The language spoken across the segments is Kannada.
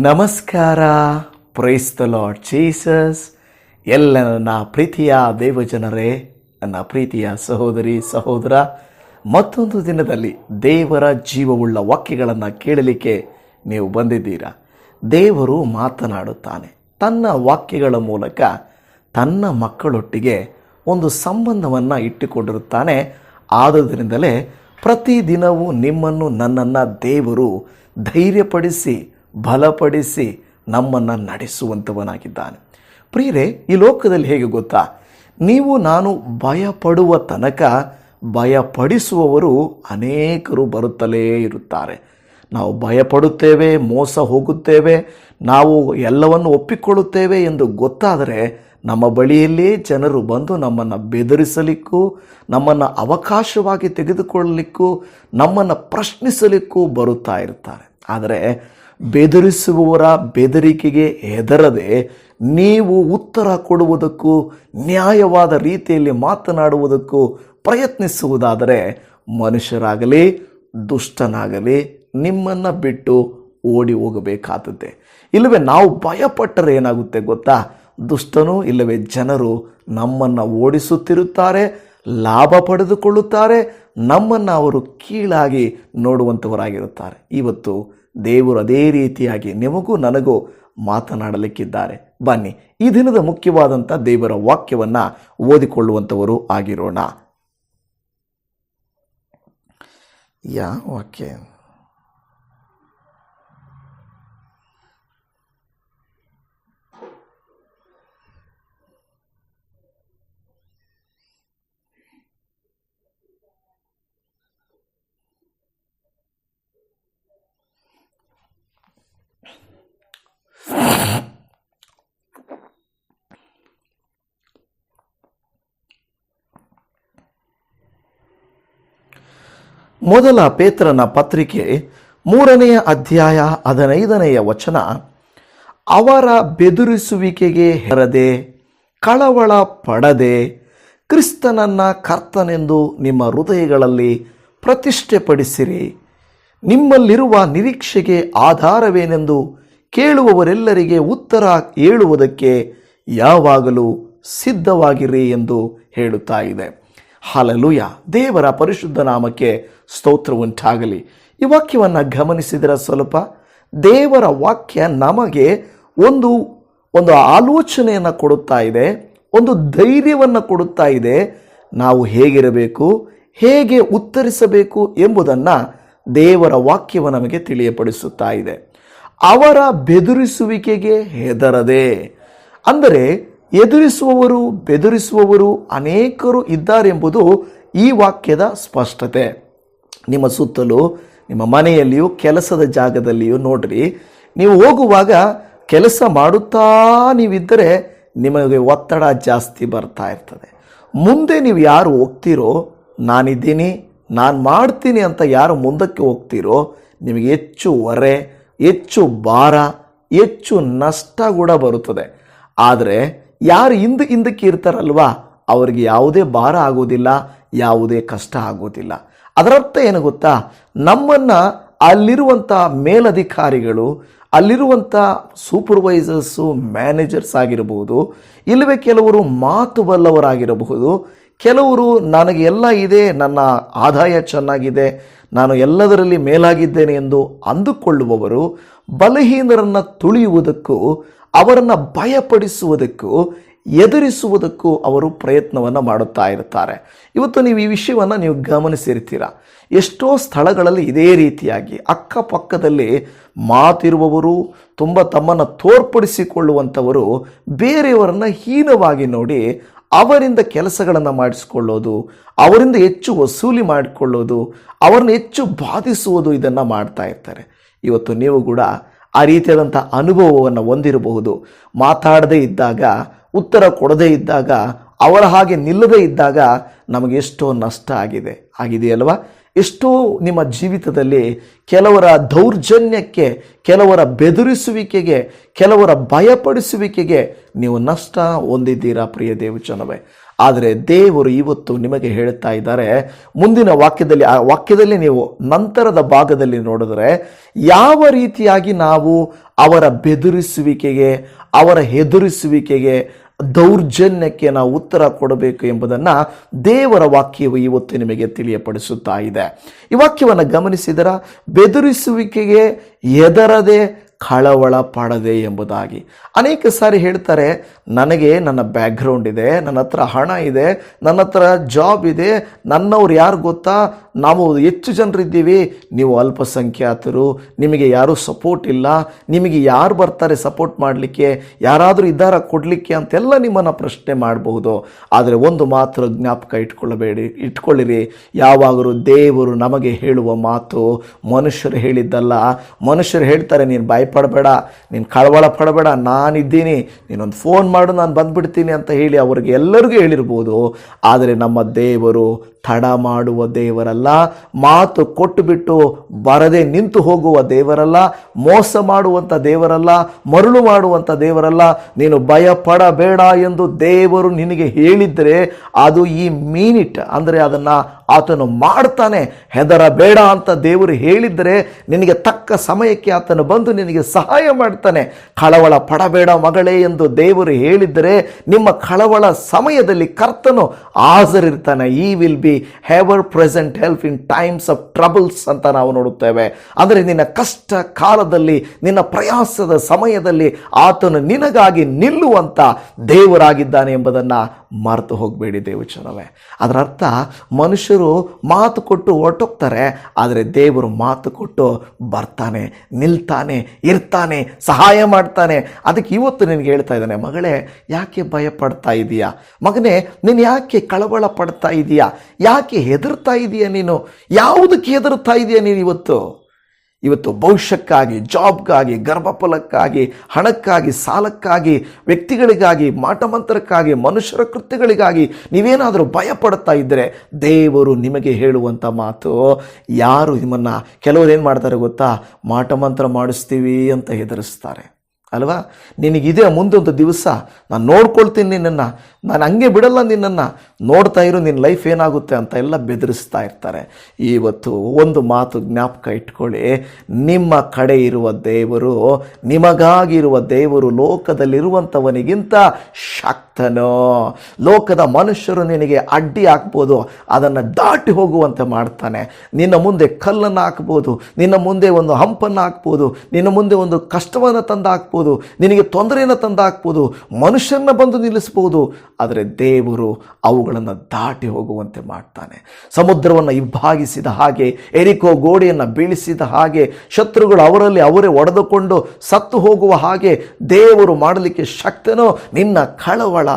ನಮಸ್ಕಾರ. ದ ಲಾರ್ಡ್ ಜೀಸಸ್ ಎಲ್ಲ ನನ್ನ ಪ್ರೀತಿಯ ದೇವಜನರೇ, ನನ್ನ ಪ್ರೀತಿಯ ಸಹೋದರಿ, ಸಹೋದರ, ಮತ್ತೊಂದು ದಿನದಲ್ಲಿ ದೇವರ ಜೀವವುಳ್ಳ ವಾಕ್ಯಗಳನ್ನು ಕೇಳಲಿಕ್ಕೆ ನೀವು ಬಂದಿದ್ದೀರಾ? ದೇವರು ಮಾತನಾಡುತ್ತಾನೆ. ತನ್ನ ವಾಕ್ಯಗಳ ಮೂಲಕ ತನ್ನ ಮಕ್ಕಳೊಟ್ಟಿಗೆ ಒಂದು ಸಂಬಂಧವನ್ನು ಇಟ್ಟುಕೊಂಡಿರುತ್ತಾನೆ. ಆದುದರಿಂದಲೇ ಪ್ರತಿದಿನವೂ ನಿಮ್ಮನ್ನು ನನ್ನನ್ನು ದೇವರು ಧೈರ್ಯಪಡಿಸಿ ಬಲಪಡಿಸಿ ನಮ್ಮನ್ನು ನಡೆಸುವಂಥವನಾಗಿದ್ದಾನೆ ಪ್ರಿಯರೇ, ಈ ಲೋಕದಲ್ಲಿ ಹೇಗೆ ಗೊತ್ತಾ? ನೀವು, ನಾನು ಭಯಪಡುವ ತನಕ ಭಯಪಡಿಸುವವರು ಅನೇಕರು ಬರುತ್ತಲೇ ಇರುತ್ತಾರೆ. ನಾವು ಭಯಪಡುತ್ತೇವೆ, ಮೋಸ ಹೋಗುತ್ತೇವೆ, ನಾವು ಎಲ್ಲವನ್ನು ಒಪ್ಪಿಕೊಳ್ಳುತ್ತೇವೆ ಎಂದು ಗೊತ್ತಾದರೆ ನಮ್ಮ ಬಳಿಯಲ್ಲೇ ಜನರು ಬಂದು ನಮ್ಮನ್ನು ಬೆದರಿಸಲಿಕ್ಕೂ, ನಮ್ಮನ್ನು ಅವಕಾಶವಾಗಿ ತೆಗೆದುಕೊಳ್ಳಲಿಕ್ಕೂ, ನಮ್ಮನ್ನು ಪ್ರಶ್ನಿಸಲಿಕ್ಕೂ ಬರುತ್ತಾ ಇರ್ತಾರೆ ಆದರೆ ಬೆದರಿಸುವವರ ಬೆದರಿಕೆಗೆ ಹೆದರದೆ ನೀವು ಉತ್ತರ ಕೊಡುವುದಕ್ಕೂ ನ್ಯಾಯವಾದ ರೀತಿಯಲ್ಲಿ ಮಾತನಾಡುವುದಕ್ಕೂ ಪ್ರಯತ್ನಿಸುವುದಾದರೆ ಮನುಷ್ಯರಾಗಲಿ, ದುಷ್ಟನಾಗಲಿ ನಿಮ್ಮನ್ನು ಬಿಟ್ಟು ಓಡಿ ಹೋಗಬೇಕಾದದ್ದೇ ಇಲ್ಲವೇ ನಾವು ಭಯಪಟ್ಟರೆ ಏನಾಗುತ್ತೆ ಗೊತ್ತಾ? ದುಷ್ಟನು ಇಲ್ಲವೇ ಜನರು ನಮ್ಮನ್ನು ಓಡಿಸುತ್ತಿರುತ್ತಾರೆ, ಲಾಭ ಪಡೆದುಕೊಳ್ಳುತ್ತಾರೆ, ನಮ್ಮನ್ನು ಅವರು ಕೀಳಾಗಿ ನೋಡುವಂಥವರಾಗಿರುತ್ತಾರೆ ಇವತ್ತು ದೇವರು ಅದೇ ರೀತಿಯಾಗಿ ನಿಮಗೂ ನನಗೂ ಮಾತನಾಡಲಿಕ್ಕಿದ್ದಾರೆ. ಬನ್ನಿ, ಈ ದಿನದ ಮುಖ್ಯವಾದಂಥ ದೇವರ ವಾಕ್ಯವನ್ನು ಓದಿಕೊಳ್ಳುವಂಥವರು ಆಗಿರೋಣ. ಯಾ ವಾಕ್ಯ? ಮೊದಲ ಪೇತ್ರನ ಪತ್ರಿಕೆ ಮೂರನೆಯ ಅಧ್ಯಾಯ ಹದಿನೈದನೆಯ ವಚನ, ಅವರ ಬೆದುರಿಸುವಿಕೆಗೆ ಹೆರದೆ, ಕಳವಳ ಪಡದೆ, ಕ್ರಿಸ್ತನನ್ನ ಕರ್ತನೆಂದು ನಿಮ್ಮ ಹೃದಯಗಳಲ್ಲಿ ಪ್ರತಿಷ್ಠೆಪಡಿಸಿರಿ. ನಿಮ್ಮಲ್ಲಿರುವ ನಿರೀಕ್ಷೆಗೆ ಆಧಾರವೇನೆಂದು ಕೇಳುವವರೆಲ್ಲರಿಗೆ ಉತ್ತರ ಹೇಳುವುದಕ್ಕೆ ಯಾವಾಗಲೂ ಸಿದ್ಧವಾಗಿರಿ ಎಂದು ಹೇಳುತ್ತಾ ಇದೆ. ಹಾಲಲುಯ. ದೇವರ ಪರಿಶುದ್ಧ ನಾಮಕ್ಕೆ ಸ್ತೋತ್ರ ಉಂಟಾಗಲಿ ಈ ವಾಕ್ಯವನ್ನು ಗಮನಿಸಿದರೆ ಸ್ವಲ್ಪ? ದೇವರ ವಾಕ್ಯ ನಮಗೆ ಒಂದು ಒಂದು ಆಲೋಚನೆಯನ್ನು ಕೊಡುತ್ತಾ ಇದೆ, ಒಂದು ಧೈರ್ಯವನ್ನು ಕೊಡುತ್ತಾ ಇದೆ. ನಾವು ಹೇಗಿರಬೇಕು, ಹೇಗೆ ಉತ್ತರಿಸಬೇಕು ಎಂಬುದನ್ನು ದೇವರ ವಾಕ್ಯವು ನಮಗೆ ತಿಳಿಯಪಡಿಸುತ್ತಾ ಇದೆ. ಅವರ ಬೆದುರಿಸುವಿಕೆಗೆ ಹೆದರದೆ, ಅಂದರೆ ಎದುರಿಸುವವರು, ಬೆದುರಿಸುವವರು ಅನೇಕರು ಇದ್ದಾರೆಂಬುದು ಈ ವಾಕ್ಯದ ಸ್ಪಷ್ಟತೆ. ನಿಮ್ಮ ಸುತ್ತಲೂ, ನಿಮ್ಮ ಮನೆಯಲ್ಲಿಯೂ, ಕೆಲಸದ ಜಾಗದಲ್ಲಿಯೂ ನೋಡ್ರಿ. ನೀವು ಹೋಗುವಾಗ ಕೆಲಸ ಮಾಡುತ್ತಾ ನೀವಿದ್ದರೆ ನಿಮಗೆ ಒತ್ತಡ ಜಾಸ್ತಿ ಬರ್ತಾ ಇರ್ತದೆ. ಮುಂದೆ ನೀವು ಯಾರು ಹೋಗ್ತೀರೋ, ನಾನಿದ್ದೀನಿ, ನಾನು ಮಾಡ್ತೀನಿ ಅಂತ ಯಾರು ಮುಂದಕ್ಕೆ ಹೋಗ್ತೀರೋ, ನಿಮಗೆ ಹೆಚ್ಚು ಹೊರೆ ಹೆಚ್ಚು ಭಾರ, ಹೆಚ್ಚು ನಷ್ಟ ಕೂಡ ಬರುತ್ತದೆ. ಆದರೆ ಯಾರು ಹಿಂದೆ ಹಿಂದಕ್ಕೆ ಇರ್ತಾರಲ್ವಾ, ಅವರಿಗೆ ಯಾವುದೇ ಭಾರ ಆಗೋದಿಲ್ಲ, ಯಾವುದೇ ಕಷ್ಟ ಆಗೋದಿಲ್ಲ. ಅದರರ್ಥ ಏನು ಗೊತ್ತಾ? ನಮ್ಮನ್ನು ಅಲ್ಲಿರುವಂಥ ಮೇಲಧಿಕಾರಿಗಳು ಅಲ್ಲಿರುವಂಥ ಸೂಪರ್ವೈಸರ್ಸು ಮ್ಯಾನೇಜರ್ಸ್ ಆಗಿರಬಹುದು ಇಲ್ಲವೇ ಕೆಲವರು ಮಾತು ಬಲ್ಲವರಾಗಿರಬಹುದು ಕೆಲವರು ನನಗೆ ಎಲ್ಲ ಇದೆ, ನನ್ನ ಆದಾಯ ಚೆನ್ನಾಗಿದೆ, ನಾನು ಎಲ್ಲದರಲ್ಲಿ ಮೇಲಾಗಿದ್ದೇನೆ ಎಂದು ಅಂದುಕೊಳ್ಳುವವರು, ಬಲಹೀನರನ್ನು ತುಳಿಯುವುದಕ್ಕೂ, ಅವರನ್ನು ಭಯಪಡಿಸುವುದಕ್ಕೂ ಎದುರಿಸುವುದಕ್ಕೂ ಅವರು ಪ್ರಯತ್ನವನ್ನು ಮಾಡುತ್ತಾ ಇರ್ತಾರೆ ಇವತ್ತು ನೀವು ಈ ವಿಷಯವನ್ನು ನೀವು ಗಮನಿಸಿರ್ತೀರ. ಎಷ್ಟೋ ಸ್ಥಳಗಳಲ್ಲಿ ಇದೇ ರೀತಿಯಾಗಿ ಅಕ್ಕಪಕ್ಕದಲ್ಲಿ ಮಾತಿರುವವರು, ತುಂಬ ತಮ್ಮನ್ನು ತೋರ್ಪಡಿಸಿಕೊಳ್ಳುವಂಥವರು ಬೇರೆಯವರನ್ನು ಹೀನವಾಗಿ ನೋಡಿ ಅವರಿಂದ ಕೆಲಸಗಳನ್ನು ಮಾಡಿಸಿಕೊಳ್ಳೋದು, ಅವರಿಂದ ಹೆಚ್ಚು ವಸೂಲಿ ಮಾಡಿಕೊಳ್ಳೋದು, ಅವರನ್ನು ಹೆಚ್ಚು ಬಾಧಿಸುವುದು ಇದನ್ನು ಮಾಡ್ತಾ ಇರ್ತಾರೆ. ಇವತ್ತು ನೀವು ಕೂಡ ಆ ರೀತಿಯಾದಂಥ ಅನುಭವವನ್ನು ಹೊಂದಿರಬಹುದು. ಮಾತಾಡದೇ ಇದ್ದಾಗ ಉತ್ತರ ಕೊಡದೇ ಇದ್ದಾಗ, ಅವರ ಹಾಗೆ ನಿಲ್ಲದೇ ಇದ್ದಾಗ ನಮಗೆ ಎಷ್ಟೋ ನಷ್ಟ ಆಗಿದೆ. ಆಗಿದೆಯಲ್ವಾ? ಎಷ್ಟೋ ನಿಮ್ಮ ಜೀವಿತದಲ್ಲಿ ಕೆಲವರ ದೌರ್ಜನ್ಯಕ್ಕೆ, ಕೆಲವರ ಬೆದರಿಸುವಿಕೆಗೆ, ಕೆಲವರ ಭಯಪಡಿಸುವಿಕೆಗೆ ನೀವು ನಷ್ಟ ಹೊಂದಿದ್ದೀರಾ, ಪ್ರಿಯ ದೇವಚನವೇ ಆದರೆ ದೇವರು ಇವತ್ತು ನಿಮಗೆ ಹೇಳ್ತಾ ಇದ್ದಾರೆ, ಮುಂದಿನ ವಾಕ್ಯದಲ್ಲಿ, ಆ ವಾಕ್ಯದಲ್ಲಿ ನೀವು ನಂತರದ ಭಾಗದಲ್ಲಿ ನೋಡಿದ್ರೆ, ಯಾವ ರೀತಿಯಾಗಿ ನಾವು ಅವರ ಬೆದರಿಸುವಿಕೆಗೆ, ಅವರ ಹೆದರಿಸುವಿಕೆಗೆ ದೌರ್ಜನ್ಯಕ್ಕೆ ನಾವು ಉತ್ತರ ಕೊಡಬೇಕು ಎಂಬುದನ್ನು ದೇವರ ವಾಕ್ಯವು ಇವತ್ತು ನಿಮಗೆ ತಿಳಿಯಪಡಿಸುತ್ತಾ ಇದೆ. ಈ ವಾಕ್ಯವನ್ನು ಗಮನಿಸಿದರ? ಬೆದರಿಸುವಿಕೆಗೆ ಎದರದೆ ಕಳವಳ ಪಡದೆ ಎಂಬುದಾಗಿ. ಅನೇಕ ಸಾರಿ ಹೇಳ್ತಾರೆ, ನನಗೆ ನನ್ನ ಬ್ಯಾಕ್ಗ್ರೌಂಡ್ ಇದೆ, ನನ್ನ ಹತ್ರ ಹಣ ಇದೆ, ನನ್ನ ಹತ್ರ ಜಾಬ್ ಇದೆ, ನನ್ನವ್ರು ಯಾರು ಗೊತ್ತಾ? ನಾವು ಹೆಚ್ಚು ಜನರಿದ್ದೀವಿ ನೀವು ಅಲ್ಪಸಂಖ್ಯಾತರು, ನಿಮಗೆ ಯಾರೂ ಸಪೋರ್ಟ್ ಇಲ್ಲ, ನಿಮಗೆ ಯಾರು ಬರ್ತಾರೆ ಸಪೋರ್ಟ್ ಮಾಡಲಿಕ್ಕೆ, ಯಾರಾದರೂ ಇದ್ದಾರ ಕೊಡಲಿಕ್ಕೆ ಅಂತೆಲ್ಲ ನಿಮ್ಮನ್ನು ಪ್ರಶ್ನೆ ಮಾಡಬಹುದು. ಆದರೆ ಒಂದು ಮಾತ್ರ ಜ್ಞಾಪಕ ಇಟ್ಕೊಳ್ಳಬೇಡಿ ಇಟ್ಕೊಳ್ಳಿರಿ. ಯಾವಾಗಲೂ ದೇವರು ನಮಗೆ ಹೇಳುವ ಮಾತು ಮನುಷ್ಯರು ಹೇಳಿದ್ದಲ್ಲ. ಮನುಷ್ಯರು ಹೇಳ್ತಾರೆ, ನೀನು ಭಯಪಡಬೇಡ, ನೀನು ಕಳವಳ ಪಡಬೇಡ, ನಾನಿದ್ದೀನಿ, ನೀನೊಂದು ಫೋನ್ ಮಾಡು, ನಾನು ಬಂದುಬಿಡ್ತೀನಿ ಅಂತ ಹೇಳಿ ಅವರಿಗೆ ಎಲ್ಲರಿಗೂ ಹೇಳಿರ್ಬೋದು. ಆದರೆ ನಮ್ಮ ದೇವರು ತಡ ಮಾಡುವ ದೇವರಲ್ಲ, ಮಾತು ಕೊಟ್ಟು ಬಿಟ್ಟು ಬರದೆ ನಿಂತು ಹೋಗುವ ದೇವರಲ್ಲ, ಮೋಸ ಮಾಡುವಂಥ ದೇವರಲ್ಲ, ಮರಳು ಮಾಡುವಂಥ ದೇವರಲ್ಲ, ನೀನು ಭಯಪಡಬೇಡ ಎಂದು ದೇವರು ನಿನಗೆ ಹೇಳಿದರೆ ಅದು ಈ ಮೀನಿಟ್, ಅಂದರೆ ಅದನ್ನು ಆತನು ಮಾಡ್ತಾನೆ. ಹೆದರ ಬೇಡ ಅಂತ ದೇವರು ಹೇಳಿದರೆ ನಿನಗೆ ತಕ್ಕ ಸಮಯಕ್ಕೆ ಆತನು ಬಂದು ನಿನಗೆ ಸಹಾಯ ಮಾಡ್ತಾನೆ. ಕಳವಳ ಪಡಬೇಡ ಮಗಳೇ ಎಂದು ದೇವರು ಹೇಳಿದರೆ ನಿಮ್ಮ ಕಳವಳ ಸಮಯದಲ್ಲಿ ಕರ್ತನು ಹಾಜರಿರ್ತಾನೆ. ಈ will be ever present help in times of troubles ಅಂತ ನಾವು ನೋಡುತ್ತೇವೆ. ಅಂದರೆ ನಿನ್ನ ಕಷ್ಟ ಕಾಲದಲ್ಲಿ, ನಿನ್ನ ಪ್ರಯಾಸದ ಸಮಯದಲ್ಲಿ ಆತನು ನಿನಗಾಗಿ ನಿಲ್ಲುವಂಥ ದೇವರಾಗಿದ್ದಾನೆ ಎಂಬುದನ್ನು ಮರೆತು ಹೋಗಬೇಡಿ ದೇವಚನವೇ ಅದರ ಅರ್ಥ ಮನುಷ್ಯರು ಮಾತು ಕೊಟ್ಟು ಹೊರಟೋಗ್ತಾರೆ, ಆದರೆ ದೇವರು ಮಾತು ಕೊಟ್ಟು ಬರ್ತಾನೆ, ನಿಲ್ತಾನೆ, ಇರ್ತಾನೆ, ಸಹಾಯ ಮಾಡ್ತಾನೆ. ಅದಕ್ಕೆ ಇವತ್ತು ನಿನಗೆ ಹೇಳ್ತಾ ಇದ್ದಾನೆ, ಮಗಳೇ, ಯಾಕೆ ಭಯ ಪಡ್ತಾ ಇದೀಯಾ? ಮಗನೇ, ನೀನು ಯಾಕೆ ಕಳವಳ ಪಡ್ತಾ ಇದೀಯಾ? ಯಾಕೆ ಹೆದರ್ತಾ ಇದೀಯಾ ನೀನು? ಯಾವುದಕ್ಕೆ ಹೆದರ್ತಾ ಇದೀಯಾ ನೀನು ಇವತ್ತು? ಇವತ್ತು ಭವಿಷ್ಯಕ್ಕಾಗಿ, ಜಾಬ್ಗಾಗಿ, ಗರ್ಭಫಲಕ್ಕಾಗಿ, ಹಣಕ್ಕಾಗಿ, ಸಾಲಕ್ಕಾಗಿ, ವ್ಯಕ್ತಿಗಳಿಗಾಗಿ ಮಾಟಮಂತ್ರಕ್ಕಾಗಿ ಮನುಷ್ಯರ ಕೃತ್ಯಗಳಿಗಾಗಿ ನೀವೇನಾದರೂ ಭಯಪಡ್ತಾ ಇದ್ದರೆ ದೇವರು ನಿಮಗೆ ಹೇಳುವಂಥ ಮಾತು. ಯಾರು ನಿಮ್ಮನ್ನು ಕೆಲವರು ಏನು ಮಾಡ್ತಾರೆ ಗೊತ್ತಾ? ಮಾಟಮಂತ್ರ ಮಾಡಿಸ್ತೀವಿ ಅಂತ ಹೆದರಿಸ್ತಾರೆ. ಅಲ್ವಾ? ನಿನಗಿದೆ ಮುಂದೊಂದು ದಿವಸ. ನಾನು ನೋಡ್ಕೊಳ್ತೀನಿ ನಿನ್ನನ್ನು. ನಾನು ಹಂಗೆ ಬಿಡಲ್ಲ ನಿನ್ನನ್ನು. ನೋಡ್ತಾ ಇರು ನಿನ್ನ ಲೈಫ್ ಏನಾಗುತ್ತೆ ಅಂತ ಎಲ್ಲ ಬೆದರಿಸ್ತಾ ಇರ್ತಾರೆ. ಇವತ್ತು ಒಂದು ಮಾತು ಜ್ಞಾಪಕ ಇಟ್ಕೊಳ್ಳಿ. ನಿಮ್ಮ ಕಡೆ ಇರುವ ದೇವರು, ನಿಮಗಾಗಿರುವ ದೇವರು ಲೋಕದಲ್ಲಿರುವಂಥವನಿಗಿಂತ ಶಕ್ತನೋ. ಲೋಕದ ಮನುಷ್ಯರು ನಿನಗೆ ಅಡ್ಡಿ ಹಾಕ್ಬೋದು, ಅದನ್ನು ದಾಟಿ ಹೋಗುವಂತೆ ಮಾಡ್ತಾನೆ. ನಿನ್ನ ಮುಂದೆ ಕಲ್ಲನ್ನು ಹಾಕ್ಬೋದು, ನಿನ್ನ ಮುಂದೆ ಒಂದು ಹಂಪನ್ನು ಹಾಕ್ಬೋದು, ನಿನ್ನ ಮುಂದೆ ಒಂದು ಕಷ್ಟವನ್ನು ತಂದು ಹಾಕ್ಬೋದು. ನಿನಗೆ ತೊಂದರೆಯನ್ನು ತಂದು ಹಾಕ್ಬೋದು ಮನುಷ್ಯನ ಬಂದು ನಿಲ್ಲಿಸ್ಬೋದು, ಆದರೆ ದೇವರು ಅವುಗಳನ್ನು ದಾಟಿ ಹೋಗುವಂತೆ ಮಾಡ್ತಾನೆ. ಸಮುದ್ರವನ್ನು ಇಬ್ಬಾಗಿಸಿದ ಹಾಗೆ, ಎರಿಕೋ ಗೋಡೆಯನ್ನು ಬೀಳಿಸಿದ ಹಾಗೆ, ಶತ್ರುಗಳು ಅವರಲ್ಲಿ ಅವರೇ ಒಡೆದುಕೊಂಡು ಸತ್ತು ಹೋಗುವ ಹಾಗೆ ದೇವರು ಮಾಡಲಿಕ್ಕೆ ಶಕ್ತನೋ? ನಿನ್ನ ಕಳವಳ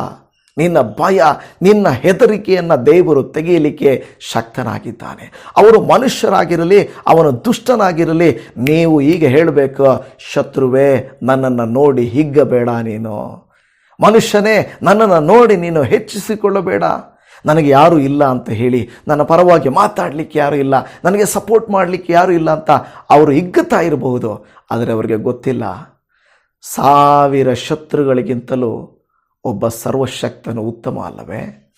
ನಿನ್ನ ಭಯ, ನಿನ್ನ ಹೆದರಿಕೆಯನ್ನು ದೇವರು ತೆಗೆಯಲಿಕ್ಕೆ ಶಕ್ತನಾಗಿದ್ದಾನೆ. ಅವರು ಮನುಷ್ಯರಾಗಿರಲಿ, ಅವನು ದುಷ್ಟನಾಗಿರಲಿ, ನೀವು ಈಗ ಹೇಳಬೇಕು, ಶತ್ರುವೇ, ನನ್ನನ್ನು ನೋಡಿ ಹಿಗ್ಗಬೇಡ ನೀನು. ಮನುಷ್ಯನೇ, ನನ್ನನ್ನು ನೋಡಿ ನೀನು ಹೆಚ್ಚಿಸಿಕೊಳ್ಳಬೇಡ. ನನಗೆ ಯಾರೂ ಇಲ್ಲ ಅಂತ ಹೇಳಿ, ನನ್ನ ಪರವಾಗಿ ಮಾತಾಡಲಿಕ್ಕೆ ಯಾರೂ ಇಲ್ಲ, ನನಗೆ ಸಪೋರ್ಟ್ ಮಾಡಲಿಕ್ಕೆ ಯಾರೂ ಇಲ್ಲ ಅಂತ ಅವರು ಹಿಗ್ಗುತ್ತಾ ಇರಬಹುದು. ಆದರೆ ಅವರಿಗೆ ಗೊತ್ತಿಲ್ಲ. ಸಾವಿರ ಶತ್ರುಗಳಿಗಿಂತಲೂ ಒಬ್ಬ ಸರ್ವಶಕ್ತನು ಉತ್ತಮ ಅಲ್ಲವೇ?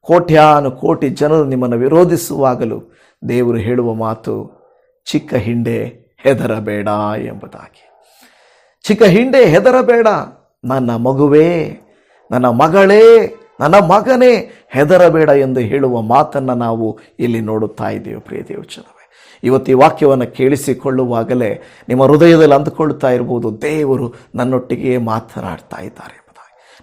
ಕೋಟ್ಯಾನು ಕೋಟಿ ಜನರು ನಿಮ್ಮನ್ನು ವಿರೋಧಿಸುವಾಗಲೂ ದೇವರು ಹೇಳುವ ಮಾತು ಚಿಕ್ಕ ಹಿಂಡೆ ಹೆದರಬೇಡ ಎಂಬುದಾಗಿ. ಚಿಕ್ಕ ಹಿಂಡೆ ಹೆದರಬೇಡ, ನನ್ನ ಮಗುವೇ, ನನ್ನ ಮಗಳೇ, ನನ್ನ ಮಗನೇ ಹೆದರಬೇಡ ಎಂದು ಹೇಳುವ ಮಾತನ್ನು ನಾವು ಇಲ್ಲಿ ನೋಡುತ್ತಾ ಇದ್ದೇವೆ ಪ್ರಿಯ ದೇವಚನವೇ ಇವತ್ತು ಈ ವಾಕ್ಯವನ್ನು ಕೇಳಿಸಿಕೊಳ್ಳುವಾಗಲೇ ನಿಮ್ಮ ಹೃದಯದಲ್ಲಿ ಅಂದುಕೊಳ್ತಾ ಇರ್ಬೋದು ದೇವರು ನನ್ನೊಟ್ಟಿಗೆ ಮಾತನಾಡ್ತಾ ಇದ್ದಾರೆ.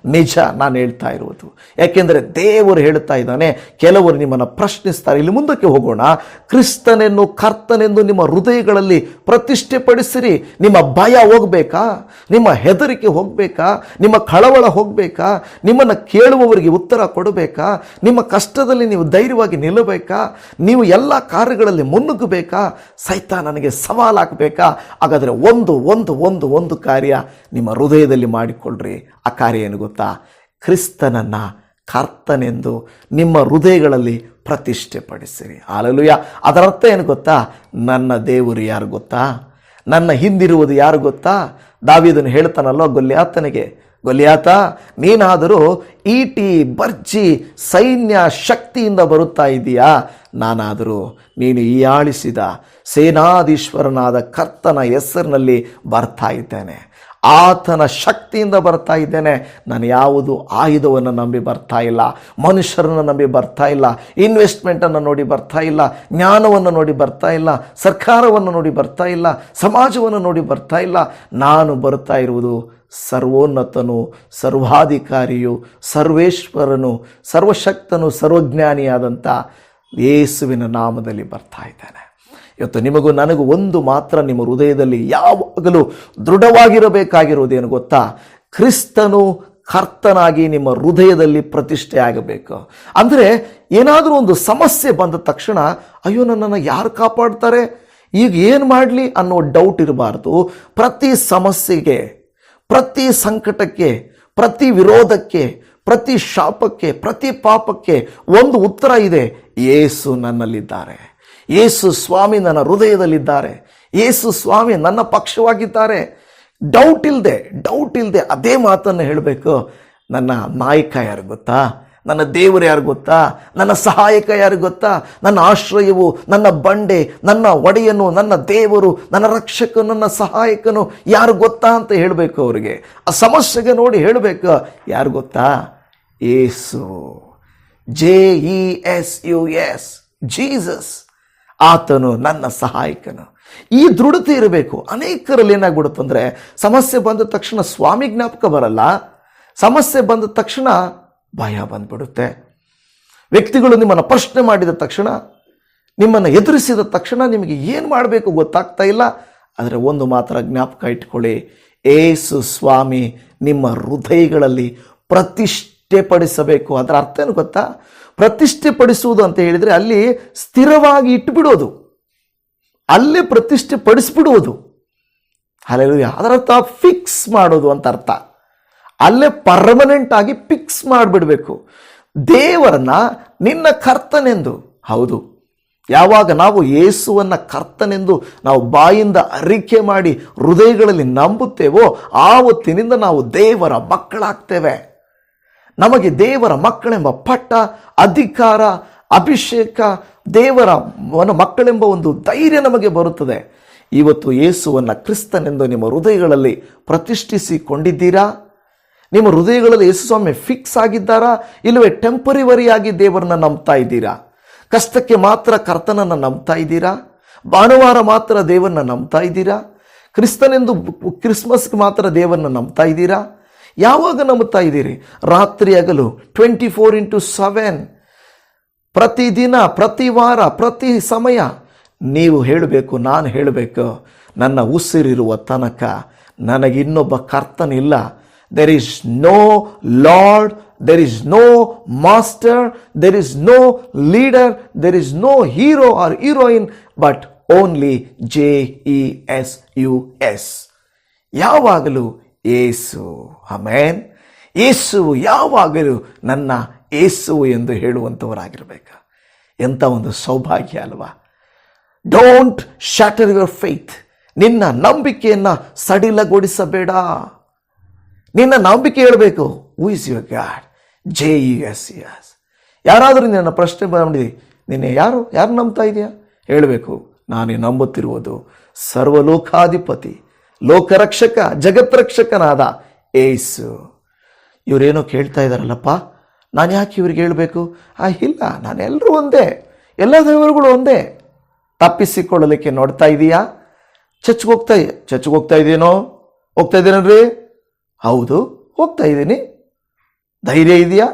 ನಿಜ ನಾನು ಹೇಳ್ತಾ ಇರುವುದು ಯಾಕೆಂದರೆ ದೇವರು ಹೇಳ್ತಾ ಇದ್ದಾನೆ, ಕೆಲವರು ನಿಮ್ಮನ್ನು ಪ್ರಶ್ನಿಸ್ತಾರೆ, ಇಲ್ಲಿ ಮುಂದಕ್ಕೆ ಹೋಗೋಣ. ಕ್ರಿಸ್ತನೆನ್ನು ಕರ್ತನೆಂದು ನಿಮ್ಮ ಹೃದಯಗಳಲ್ಲಿ ಪ್ರತಿಷ್ಠೆಪಡಿಸಿರಿ. ನಿಮ್ಮ ಭಯ ಹೋಗಬೇಕಾ? ನಿಮ್ಮ ಹೆದರಿಕೆ ಹೋಗಬೇಕಾ? ನಿಮ್ಮ ಕಳವಳ ಹೋಗಬೇಕಾ? ನಿಮ್ಮನ್ನು ಕೇಳುವವರಿಗೆ ಉತ್ತರ ಕೊಡಬೇಕಾ? ನಿಮ್ಮ ಕಷ್ಟದಲ್ಲಿ ನೀವು ಧೈರ್ಯವಾಗಿ ನಿಲ್ಲಬೇಕಾ? ನೀವು ಎಲ್ಲ ಕಾರ್ಯಗಳಲ್ಲಿ ಮುನ್ನುಗ್ಗಬೇಕಾ? ಸಹಿತ ನನಗೆ ಹಾಕಬೇಕಾ ಹಾಗಾದರೆ ಒಂದು ಒಂದು ಒಂದು ಒಂದು ಕಾರ್ಯ ನಿಮ್ಮ ಹೃದಯದಲ್ಲಿ ಮಾಡಿಕೊಳ್ಳ್ರಿ ಆ ಕಾರ್ಯ ಏನು ಗೊತ್ತಾ? ಕ್ರಿಸ್ತನನ್ನು ಕರ್ತನೆಂದು ನಿಮ್ಮ ಹೃದಯಗಳಲ್ಲಿ ಪ್ರತಿಷ್ಠೆಪಡಿಸಿರಿ. ಆಲಲುಯ ಅದರ ಅರ್ಥ ಏನು ಗೊತ್ತಾ? ನನ್ನ ದೇವರು ಯಾರು ಗೊತ್ತಾ? ನನ್ನ ಹಿಂದಿರುವುದು ಯಾರು ಗೊತ್ತಾ? ದಾವಿದನು ಹೇಳ್ತಾನಲ್ಲೋ ಗೊಲ್ಯಾತನಿಗೆ, ಗೊಲಿಯಾತ, ನೀನಾದರೂ ಈಟಿ ಬರ್ಜಿ ಸೈನ್ಯ ಶಕ್ತಿಯಿಂದ ಬರುತ್ತಾ ಇದೆಯಾ? ನಾನಾದರೂ ನೀನು ಹೀಯಾಳಿಸಿದ ಸೇನಾಧೀಶ್ವರನಾದ ಕರ್ತನ ಹೆಸರಿನಲ್ಲಿ ಬರ್ತಾ ಇದ್ದೇನೆ. ಆತನ ಶಕ್ತಿಯಿಂದ ಬರ್ತಾ ಇದ್ದೇನೆ. ನಾನು ಯಾವುದು ಆಯುಧವನ್ನು ನಂಬಿ ಬರ್ತಾ ಇಲ್ಲ. ಮನುಷ್ಯರನ್ನು ನಂಬಿ ಬರ್ತಾ ಇಲ್ಲ. ಇನ್ವೆಸ್ಟ್ಮೆಂಟನ್ನು ನೋಡಿ ಬರ್ತಾ ಇಲ್ಲ. ಜ್ಞಾನವನ್ನು ನೋಡಿ ಬರ್ತಾ ಇಲ್ಲ. ಸರ್ಕಾರವನ್ನು ನೋಡಿ ಬರ್ತಾ ಇಲ್ಲ. ಸಮಾಜವನ್ನು ನೋಡಿ ಬರ್ತಾ ಇಲ್ಲ. ನಾನು ಬರ್ತಾ ಇರುವುದು ಸರ್ವೋನ್ನತನು, ಸರ್ವಾಧಿಕಾರಿಯು, ಸರ್ವೇಶ್ವರನು, ಸರ್ವಶಕ್ತನು, ಸರ್ವಜ್ಞಾನಿಯಾದಂಥ ಯೇಸುವಿನ ನಾಮದಲ್ಲಿ ಬರ್ತಾ ಇದ್ದೇನೆ. ಇವತ್ತು ನಿಮಗೂ ನನಗೂ ಒಂದು ಮಾತ್ರ ನಿಮ್ಮ ಹೃದಯದಲ್ಲಿ ಯಾವಾಗಲೂ ದೃಢವಾಗಿರಬೇಕಾಗಿರುವುದೇನು ಗೊತ್ತಾ? ಕ್ರಿಸ್ತನು ಕರ್ತನಾಗಿ ನಿಮ್ಮ ಹೃದಯದಲ್ಲಿ ಪ್ರತಿಷ್ಠೆ ಆಗಬೇಕು. ಅಂದರೆ ಏನಾದರೂ ಒಂದು ಸಮಸ್ಯೆ ಬಂದ ತಕ್ಷಣ, ಅಯ್ಯೋ, ನನ್ನನ್ನು ಯಾರು ಕಾಪಾಡ್ತಾರೆ? ಈಗ ಏನು ಮಾಡಲಿ ಅನ್ನೋ ಡೌಟ್ ಇರಬಾರ್ದು. ಪ್ರತಿ ಸಮಸ್ಯೆಗೆ, ಪ್ರತಿ ಸಂಕಟಕ್ಕೆ, ಪ್ರತಿ ವಿರೋಧಕ್ಕೆ, ಪ್ರತಿ ಶಾಪಕ್ಕೆ, ಪ್ರತಿ ಪಾಪಕ್ಕೆ ಒಂದು ಉತ್ತರ ಇದೆ. ಏಸು ನನ್ನಲ್ಲಿದ್ದಾರೆ. ಯೇಸು ಸ್ವಾಮಿ ನನ್ನ ಹೃದಯದಲ್ಲಿದ್ದಾರೆ. ಯೇಸು ಸ್ವಾಮಿ ನನ್ನ ಪಕ್ಷವಾಗಿದ್ದಾರೆ. ಡೌಟ್ ಇಲ್ಲದೆ ಡೌಟ್ ಇಲ್ಲದೆ ಅದೇ ಮಾತನ್ನು ಹೇಳಬೇಕು. ನನ್ನ ನಾಯಕ ಯಾರು ಗೊತ್ತಾ? ನನ್ನ ದೇವರು ಯಾರು ಗೊತ್ತಾ? ನನ್ನ ಸಹಾಯಕ ಯಾರು ಗೊತ್ತಾ? ನನ್ನ ಆಶ್ರಯವು, ನನ್ನ ಬಂಡೆ, ನನ್ನ ಒಡೆಯನು, ನನ್ನ ದೇವರು, ನನ್ನ ರಕ್ಷಕನು, ನನ್ನ ಸಹಾಯಕನು ಯಾರು ಗೊತ್ತಾ ಅಂತ ಹೇಳಬೇಕು ಅವರಿಗೆ. ಆ ಸಮಸ್ಯೆಗೆ ನೋಡಿ ಹೇಳಬೇಕು. ಯಾರು ಗೊತ್ತಾ? Yesu. J E S U S Jesus ಆತನು ನನ್ನ ಸಹಾಯಕನು. ಈ ದೃಢತೆ ಇರಬೇಕು. ಅನೇಕರಲ್ಲಿ ಏನಾಗ್ಬಿಡುತ್ತೆ ಅಂದರೆ, ಸಮಸ್ಯೆ ಬಂದ ತಕ್ಷಣ ಸ್ವಾಮಿ ಜ್ಞಾಪಕ ಬರಲ್ಲ. ಸಮಸ್ಯೆ ಬಂದ ತಕ್ಷಣ ಭಯ ಬಂದ್ಬಿಡುತ್ತೆ. ವ್ಯಕ್ತಿಗಳು ನಿಮ್ಮನ್ನು ಪ್ರಶ್ನೆ ಮಾಡಿದ ತಕ್ಷಣ, ನಿಮ್ಮನ್ನು ಎದುರಿಸಿದ ತಕ್ಷಣ ನಿಮಗೆ ಏನು ಮಾಡಬೇಕು ಗೊತ್ತಾಗ್ತಾ ಇಲ್ಲ. ಆದರೆ ಒಂದು ಮಾತ್ರ ಜ್ಞಾಪಕ ಇಟ್ಕೊಳ್ಳಿ. ಏಸು ಸ್ವಾಮಿ ನಿಮ್ಮ ಹೃದಯಗಳಲ್ಲಿ ಪ್ರತಿಷ್ಠೆ ಪಡಿಸಬೇಕು ಅದರ ಅರ್ಥ ಏನು ಗೊತ್ತಾ? ಪ್ರತಿಷ್ಠೆಪಡಿಸುವುದು ಅಂತ ಹೇಳಿದರೆ ಅಲ್ಲಿ ಸ್ಥಿರವಾಗಿ ಇಟ್ಟುಬಿಡೋದು ಅಲ್ಲೇ ಪ್ರತಿಷ್ಠೆ ಪಡಿಸ್ಬಿಡುವುದು ಅಲ್ಲೆಲ್ಲ ಅದರ ಅರ್ಥ ಫಿಕ್ಸ್ ಮಾಡೋದು ಅಂತ ಅರ್ಥ. ಅಲ್ಲೇ ಪರ್ಮನೆಂಟ್ ಆಗಿ ಫಿಕ್ಸ್ ಮಾಡಿಬಿಡಬೇಕು. ದೇವರನ್ನ ನಿನ್ನ ಕರ್ತನೆಂದು. ಹೌದು. ಯಾವಾಗ ನಾವು ಯೇಸುವನ್ನ ಕರ್ತನೆಂದು ನಾವು ಬಾಯಿಂದ ಅರಿಕೆ ಮಾಡಿ ಹೃದಯಗಳಲ್ಲಿ ನಂಬುತ್ತೇವೋ ಆ ಹೊತ್ತಿನಿಂದ ನಾವು ದೇವರ ಮಕ್ಕಳಾಗ್ತೇವೆ. ನಮಗೆ ದೇವರ ಮಕ್ಕಳೆಂಬ ಪಟ್ಟ, ಅಧಿಕಾರ, ಅಭಿಷೇಕ ದೇವರ ಮಕ್ಕಳೆಂಬ ಒಂದು ಧೈರ್ಯ ನಮಗೆ ಬರುತ್ತದೆ. ಇವತ್ತು ಯೇಸುವನ್ನು ಕ್ರಿಸ್ತನೆಂದು ನಿಮ್ಮ ಹೃದಯಗಳಲ್ಲಿ ಪ್ರತಿಷ್ಠಿಸಿಕೊಂಡಿದ್ದೀರಾ? ನಿಮ್ಮ ಹೃದಯಗಳಲ್ಲಿ ಯೇಸು ಸ್ವಾಮಿ ಫಿಕ್ಸ್ ಆಗಿದ್ದಾರಾ? ಇಲ್ಲವೇ ಟೆಂಪರಿವರಿಯಾಗಿ ದೇವರನ್ನ ನಂಬ್ತಾ ಇದ್ದೀರಾ? ಕಷ್ಟಕ್ಕೆ ಮಾತ್ರ ಕರ್ತನನ್ನು ನಂಬ್ತಾ ಇದ್ದೀರಾ? ಭಾನುವಾರ ಮಾತ್ರ ದೇವರನ್ನ ನಂಬ್ತಾ ಇದ್ದೀರಾ? ಕ್ರಿಸ್ತನೆಂದು ಕ್ರಿಸ್ಮಸ್ಗೆ ಮಾತ್ರ ದೇವರನ್ನ ನಂಬ್ತಾ ಇದ್ದೀರಾ? ಯಾವಾಗ ನಂಬುತ್ತಾ ಇದ್ದೀರಿ? ರಾತ್ರಿ ಹಗಲು ಟ್ವೆಂಟಿ ಫೋರ್ ಇಂಟು ಸೆವೆನ್ ಪ್ರತಿದಿನ, ಪ್ರತಿ ವಾರ, ಪ್ರತಿ ಸಮಯ ನೀವು ಹೇಳಬೇಕು, ನಾನು ಹೇಳಬೇಕು, ನನ್ನ ಉಸಿರಿರುವ ತನಕ ನನಗಿನ್ನೊಬ್ಬ ಕರ್ತನಿಲ್ಲ. There is no lord there is no master there is no leader there is no hero or heroine but only J E S U S ಯಾವಾಗಲೂ ಏಸು. ಅಮೇನ್ ಏಸು ಯಾವಾಗಲೂ ನನ್ನ ಏಸು ಎಂದು ಹೇಳುವಂಥವರಾಗಿರ್ಬೇಕು ಎಂಥ ಒಂದು ಸೌಭಾಗ್ಯ ಅಲ್ವಾ? ಡೋಂಟ್ ಶಾಟರ್ ಯುವರ್ ಫೇತ್ ನಿನ್ನ ನಂಬಿಕೆಯನ್ನು ಸಡಿಲಗೊಳಿಸಬೇಡ. ನಿನ್ನ ನಂಬಿಕೆ ಹೇಳಬೇಕು. Who is your god J U S S ಯಾರಾದರೂ ನಿನ್ನ ಪ್ರಶ್ನೆ ಬಂದಿದೆ ನಿನ್ನೆ ಯಾರು ಯಾರು ನಂಬ್ತಾ ಇದೆಯಾ? ಹೇಳಬೇಕು. ನಾನು ನಂಬುತ್ತಿರುವುದು ಸರ್ವಲೋಕಾಧಿಪತಿ. ಲೋಕರಕ್ಷಕ, ಜಗತ್ರಕ್ಷಕನಾದ ಏಸು. ಇವರೇನೋ ಕೇಳ್ತಾ ಇದ್ದಾರಲ್ಲಪ್ಪ ನಾನು ಯಾಕೆ ಇವ್ರಿಗೆ ಹೇಳಬೇಕು? ಆ, ಇಲ್ಲ ನಾನೆಲ್ಲರೂ ಒಂದೇ. ಎಲ್ಲ ದೇವರುಗಳು ಒಂದೇ. ತಪ್ಪಿಸಿಕೊಳ್ಳಲಿಕ್ಕೆ ನೋಡ್ತಾ ಇದೀಯಾ? ಚಚ್ಚಿಗೆ ಹೋಗ್ತಾ ಚಚ್ಚಿಗೆ ಹೋಗ್ತಾ ಇದ್ದೀನೋ ಹೋಗ್ತಾ ಇದ್ದೀನಲ್ರಿ ಹೌದು, ಹೋಗ್ತಾ ಇದ್ದೀನಿ. ಧೈರ್ಯ ಇದೆಯಾ?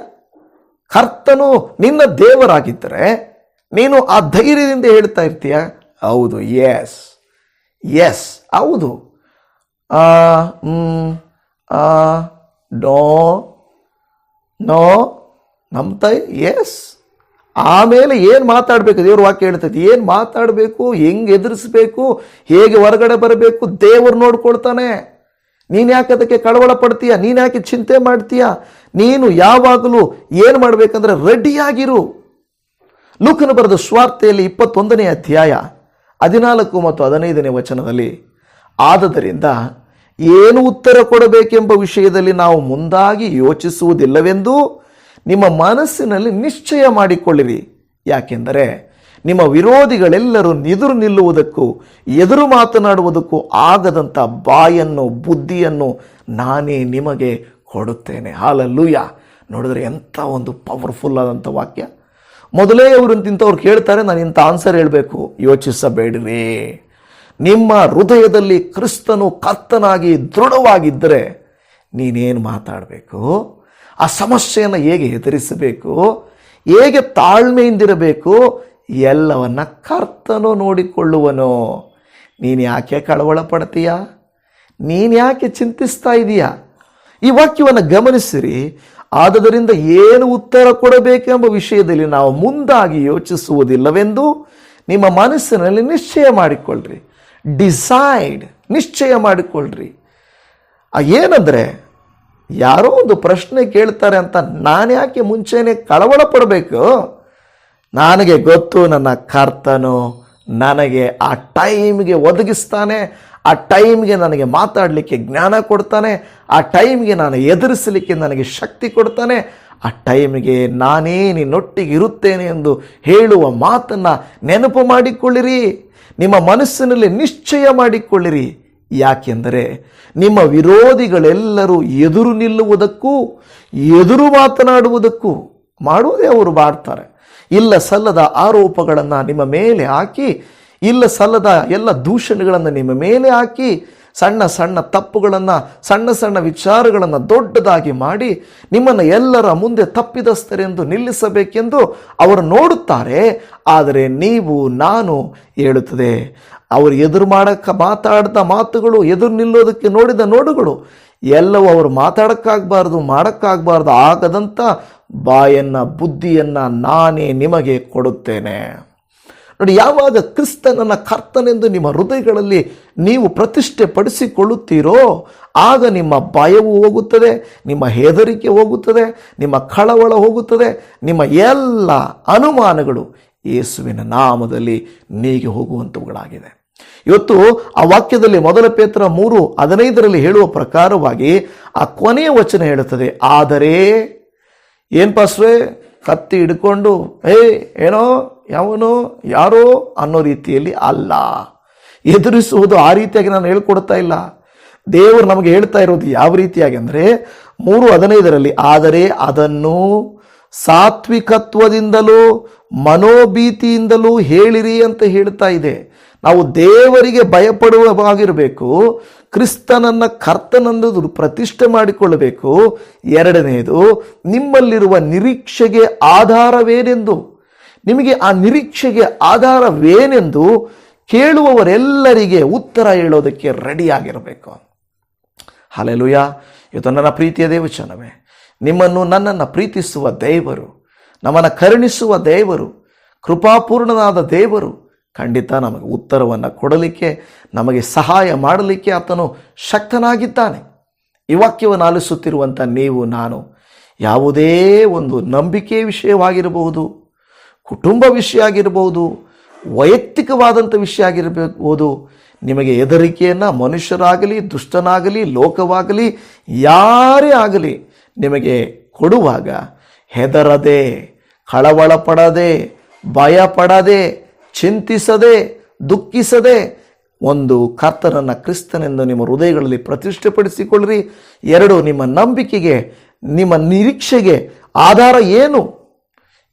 ಕರ್ತನು ನಿನ್ನ ದೇವರಾಗಿದ್ದರೆ ನೀನು ಆ ಧೈರ್ಯದಿಂದ ಹೇಳ್ತಾ ಇರ್ತೀಯ? ಹೌದು ಎಸ್ ಎಸ್ ಹೌದು. A ಆ, ನೋ ನಮ್ಮ ನಂಬ್ತಾ ಎಸ್ ಆಮೇಲೆ ಏನು ಮಾತಾಡಬೇಕು? ದೇವ್ರ ವಾಕ್ಯ ಹೇಳ್ತೈತಿ ಏನು ಮಾತಾಡಬೇಕು? ಹೆಂಗೆ ಎದುರಿಸ್ಬೇಕು? ಹೇಗೆ ಹೊರಗಡೆ ಬರಬೇಕು? ದೇವರು ನೋಡ್ಕೊಳ್ತಾನೆ. ನೀನು ಯಾಕೆ ಅದಕ್ಕೆ ಕಳವಳ ಪಡ್ತೀಯ? ನೀನು ಯಾಕೆ ಚಿಂತೆ ಮಾಡ್ತೀಯ? ನೀನು ಯಾವಾಗಲೂ ಏನು ಮಾಡಬೇಕಂದ್ರೆ ರೆಡಿಯಾಗಿರು. ಲೂಕನ ಬರೆದ ಸ್ವಾರ್ಥೆಯಲ್ಲಿ ಇಪ್ಪತ್ತೊಂದನೇ ಅಧ್ಯಾಯ ಹದಿನಾಲ್ಕು ಮತ್ತು ಹದಿನೈದನೇ ವಚನದಲ್ಲಿ ಆದದರಿಂದ ಏನು ಉತ್ತರ ಕೊಡಬೇಕೆಂಬ ವಿಷಯದಲ್ಲಿ ನಾವು ಮುಂದಾಗಿ ಯೋಚಿಸುವುದಿಲ್ಲವೆಂದು ನಿಮ್ಮ ಮನಸ್ಸಿನಲ್ಲಿ ನಿಶ್ಚಯ ಮಾಡಿಕೊಳ್ಳಿರಿ. ಯಾಕೆಂದರೆ ನಿಮ್ಮ ವಿರೋಧಿಗಳೆಲ್ಲರೂ ನಿದುರು ನಿಲ್ಲುವುದಕ್ಕೂ, ಎದುರು ಮಾತನಾಡುವುದಕ್ಕೂ ಆಗದಂಥ ಬಾಯನ್ನು, ಬುದ್ಧಿಯನ್ನು ನಾನೇ ನಿಮಗೆ ಕೊಡುತ್ತೇನೆ. ಹಾಲಲ್ಲೂಯ. ನೋಡಿದ್ರೆ ಎಂಥ ಒಂದು ಪವರ್ಫುಲ್ ಆದಂಥ ವಾಕ್ಯ. ಮೊದಲೇ ಅವರು ಇಂಥವ್ರು ಕೇಳ್ತಾರೆ ನಾನು ಇಂಥ ಆನ್ಸರ್ ಹೇಳಬೇಕು. ಯೋಚಿಸಬೇಡಿರಿ. ನಿಮ್ಮ ಹೃದಯದಲ್ಲಿ ಕ್ರಿಸ್ತನು ಕರ್ತನಾಗಿ ದೃಢವಾಗಿದ್ದರೆ ನೀನೇನು ಮಾತಾಡಬೇಕು? ಆ ಸಮಸ್ಯೆಯನ್ನು ಹೇಗೆ ಎದುರಿಸಬೇಕು? ಹೇಗೆ ತಾಳ್ಮೆಯಿಂದಿರಬೇಕು? ಎಲ್ಲವನ್ನ ಕರ್ತನು ನೋಡಿಕೊಳ್ಳುವನು. ನೀನು ಯಾಕೆ ಕಳವಳ ಪಡ್ತೀಯ? ನೀನು ಯಾಕೆ ಚಿಂತಿಸ್ತಾ ಇದೀಯ? ಈ ವಾಕ್ಯವನ್ನು ಗಮನಿಸಿರಿ. ಆದುದರಿಂದ ಏನು ಉತ್ತರ ಕೊಡಬೇಕೆಂಬ ವಿಷಯದಲ್ಲಿ ನಾವು ಮುಂದಾಗಿ ಯೋಚಿಸುವುದಿಲ್ಲವೆಂದು ನಿಮ್ಮ ಮನಸ್ಸಿನಲ್ಲಿ ನಿಶ್ಚಯ ಮಾಡಿಕೊಳ್ಳ್ರಿ. ಡಿಸೈಡ್, ನಿಶ್ಚಯ ಮಾಡಿಕೊಳ್ಳ್ರಿ ಏನಂದರೆ, ಯಾರೋ ಒಂದು ಪ್ರಶ್ನೆ ಕೇಳ್ತಾರೆ ಅಂತ ನಾನು ಯಾಕೆ ಮುಂಚೆನೆ ಕಳವಳ ಪಡಬೇಕು? ನನಗೆ ಗೊತ್ತು, ನನ್ನ ಕರ್ತನು ನನಗೆ ಆ ಟೈಮ್ಗೆ ಒದಗಿಸ್ತಾನೆ, ಆ ಟೈಮ್ಗೆ ನನಗೆ ಮಾತಾಡಲಿಕ್ಕೆ ಜ್ಞಾನ ಕೊಡ್ತಾನೆ, ಆ ಟೈಮ್ಗೆ ನಾನು ಎದುರಿಸಲಿಕ್ಕೆ ನನಗೆ ಶಕ್ತಿ ಕೊಡ್ತಾನೆ, ಆ ಟೈಮ್ಗೆ ನಾನೇ ನಿನ್ನೊಟ್ಟಿಗೆ ಇರುತ್ತೇನೆ ಎಂದು ಹೇಳುವ ಮಾತನ್ನು ನೆನಪು ಮಾಡಿಕೊಳ್ಳಿರಿ. ನಿಮ್ಮ ಮನಸ್ಸಿನಲ್ಲಿ ನಿಶ್ಚಯ ಮಾಡಿಕೊಳ್ಳಿರಿ. ಯಾಕೆಂದರೆ ನಿಮ್ಮ ವಿರೋಧಿಗಳೆಲ್ಲರೂ ಎದುರು ನಿಲ್ಲುವುದಕ್ಕೂ, ಎದುರು ಮಾತನಾಡುವುದಕ್ಕೂ ಮಾಡುವುದೇ ಅವರು ಮಾಡ್ತಾರೆ ಇಲ್ಲ ಸಲ್ಲದ ಆರೋಪಗಳನ್ನು ನಿಮ್ಮ ಮೇಲೆ ಹಾಕಿ, ಇಲ್ಲ ಸಲ್ಲದ ಎಲ್ಲ ದೂಷಣೆಗಳನ್ನು ನಿಮ್ಮ ಮೇಲೆ ಹಾಕಿ ಸಣ್ಣ ಸಣ್ಣ ತಪ್ಪುಗಳನ್ನು, ಸಣ್ಣ ಸಣ್ಣ ವಿಚಾರಗಳನ್ನು ದೊಡ್ಡದಾಗಿ ಮಾಡಿ ನಿಮ್ಮನ್ನು ಎಲ್ಲರ ಮುಂದೆ ತಪ್ಪಿದಸ್ತರೆಂದು ನಿಲ್ಲಿಸಬೇಕೆಂದು ಅವರು ನೋಡುತ್ತಾರೆ. ಆದರೆ ನೀವು, ನಾನು ಹೇಳುತ್ತದೆ, ಅವರು ಎದುರು ಮಾಡಕ್ಕೆ ಮಾತಾಡಿದ ಮಾತುಗಳು, ಎದುರು ನಿಲ್ಲೋದಕ್ಕೆ ನೋಡಿದ ನೋಡುಗಳು, ಎಲ್ಲವೂ ಅವರು ಮಾತಾಡೋಕ್ಕಾಗಬಾರ್ದು, ಮಾಡೋಕ್ಕಾಗಬಾರ್ದು ಆಗದಂಥ ಬಾಯನ್ನ, ಬುದ್ಧಿಯನ್ನು ನಾನೇ ನಿಮಗೆ ಕೊಡುತ್ತೇನೆ. ನೋಡಿ, ಯಾವಾಗ ಕ್ರಿಸ್ತನನ್ನ ಕರ್ತನೆಂದು ನಿಮ್ಮ ಹೃದಯಗಳಲ್ಲಿ ನೀವು ಪ್ರತಿಷ್ಠೆ ಪಡಿಸಿಕೊಳ್ಳುತ್ತೀರೋ ಆಗ ನಿಮ್ಮ ಭಯವು ಹೋಗುತ್ತದೆ, ನಿಮ್ಮ ಹೆದರಿಕೆ ಹೋಗುತ್ತದೆ, ನಿಮ್ಮ ಕಳವಳ ಹೋಗುತ್ತದೆ, ನಿಮ್ಮ ಎಲ್ಲ ಅನುಮಾನಗಳು ಯೇಸುವಿನ ನಾಮದಲ್ಲಿ ನೀಗೆ ಹೋಗುವಂಥವುಗಳಾಗಿದೆ ಇವತ್ತು ಆ ವಾಕ್ಯದಲ್ಲಿ ಮೊದಲ ಪೇತ್ರ ಮೂರು ಹದಿನೈದರಲ್ಲಿ ಹೇಳುವ ಪ್ರಕಾರವಾಗಿ ಆ ಕೊನೆಯ ವಚನ ಹೇಳುತ್ತದೆ, ಆದರೆ, ಏನು ಪಾಸ್ವೆ ಕತ್ತಿ ಹಿಡ್ಕೊಂಡು ಏ ಏನೋ? ಯಾವನೋ? ಯಾರೋ ಅನ್ನೋ ರೀತಿಯಲ್ಲಿ ಅಲ್ಲ. ಎದುರಿಸುವುದು ಆ ರೀತಿಯಾಗಿ ನಾನು ಹೇಳ್ಕೊಡ್ತಾ ಇಲ್ಲ. ದೇವರು ನಮಗೆ ಹೇಳ್ತಾ ಇರೋದು ಯಾವ ರೀತಿಯಾಗಿ ಅಂದರೆ, ಮೂರು ಹದಿನೈದರಲ್ಲಿ, ಆದರೆ ಅದನ್ನು ಸಾತ್ವಿಕತ್ವದಿಂದಲೂ ಮನೋಭೀತಿಯಿಂದಲೂ ಹೇಳಿರಿ ಅಂತ ಹೇಳ್ತಾ ಇದೆ. ನಾವು ದೇವರಿಗೆ ಭಯಪಡುವಾಗಿರಬೇಕು ಕ್ರಿಸ್ತನನ್ನ ಕರ್ತನಂದು ಪ್ರತಿಷ್ಠೆ ಮಾಡಿಕೊಳ್ಳಬೇಕು. ಎರಡನೆಯದು ನಿಮ್ಮಲ್ಲಿರುವ ನಿರೀಕ್ಷೆಗೆ ಆಧಾರವೇನೆಂದು? ನಿಮಗೆ ಆ ನಿರೀಕ್ಷೆಗೆ ಆಧಾರವೇನೆಂದು ಕೇಳುವವರೆಲ್ಲರಿಗೆ ಉತ್ತರ ಹೇಳೋದಕ್ಕೆ ರೆಡಿಯಾಗಿರಬೇಕು. ಹಲೆಲುಯ ಇವತ್ತು ನನ್ನ ಪ್ರೀತಿಯ ದೇವಚನವೇ ನಿಮ್ಮನ್ನು ನನ್ನನ್ನು ಪ್ರೀತಿಸುವ ದೇವರು, ನಮ್ಮನ್ನು ಕರುಣಿಸುವ ದೇವರು, ಕೃಪಾಪೂರ್ಣನಾದ ದೇವರು ಖಂಡಿತ ನಮಗೆ ಉತ್ತರವನ್ನು ಕೊಡಲಿಕ್ಕೆ, ನಮಗೆ ಸಹಾಯ ಮಾಡಲಿಕ್ಕೆ ಆತನು ಶಕ್ತನಾಗಿದ್ದಾನೆ. ಈ ವಾಕ್ಯವನ್ನು ಆಲಿಸುತ್ತಿರುವಂಥ ನೀವು, ನಾನು ಯಾವುದೇ ಒಂದು ನಂಬಿಕೆ ವಿಷಯವಾಗಿರಬಹುದು. ಕುಟುಂಬ ವಿಷಯ ಆಗಿರ್ಬೋದು, ವೈಯಕ್ತಿಕವಾದಂಥ ವಿಷಯ ಆಗಿರಬಹುದು ನಿಮಗೆ ಹೆದರಿಕೆಯನ್ನು ಮನುಷ್ಯರಾಗಲಿ, ದುಷ್ಟನಾಗಲಿ, ಲೋಕವಾಗಲಿ, ಯಾರೇ ಆಗಲಿ ನಿಮಗೆ ಕೊಡುವಾಗ ಹೆದರದೆ ಕಳವಳ ಪಡದೆ ಭಯ ಪಡದೆ ಚಿಂತಿಸದೆ, ದುಃಖಿಸದೆ ಒಂದು ಕರ್ತನನ್ನು ಕ್ರಿಸ್ತನೆಂದು ನಿಮ್ಮ ಹೃದಯಗಳಲ್ಲಿ ಪ್ರತಿಷ್ಠೆಪಡಿಸಿಕೊಳ್ಳ್ರಿ. ಎರಡು, ನಿಮ್ಮ ನಂಬಿಕೆಗೆ, ನಿಮ್ಮ ನಿರೀಕ್ಷೆಗೆ ಆಧಾರ ಏನು?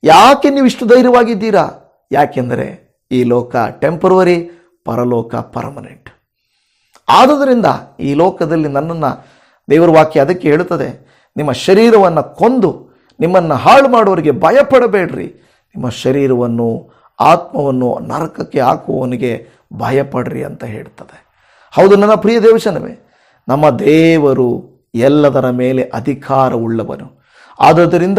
ಯಾಕೆ ನೀವು ಇಷ್ಟು ಧೈರ್ಯವಾಗಿದ್ದೀರಾ? ಯಾಕೆಂದರೆ ಈ ಲೋಕ ಟೆಂಪರವರಿ ಪರಲೋಕ ಪರ್ಮನೆಂಟ್ ಆದುದರಿಂದ ಈ ಲೋಕದಲ್ಲಿ ನನ್ನನ್ನು ದೇವರ ವಾಕ್ಯ ಅದಕ್ಕೆ ಹೇಳುತ್ತದೆ, ನಿಮ್ಮ ಶರೀರವನ್ನು ಕೊಂದು, ನಿಮ್ಮನ್ನು ಹಾಳು ಮಾಡುವವರಿಗೆ ಭಯಪಡಬೇಡ್ರಿ. ನಿಮ್ಮ ಶರೀರವನ್ನು, ಆತ್ಮವನ್ನು ನರಕಕ್ಕೆ ಹಾಕುವವನಿಗೆ ಭಯಪಡ್ರಿ ಅಂತ ಹೇಳ್ತದೆ ಹೌದು ನನ್ನ ಪ್ರಿಯ ದೇವಶನವೇ ನಮ್ಮ ದೇವರು ಎಲ್ಲದರ ಮೇಲೆ ಅಧಿಕಾರವುಳ್ಳವನು. ಆದುದರಿಂದ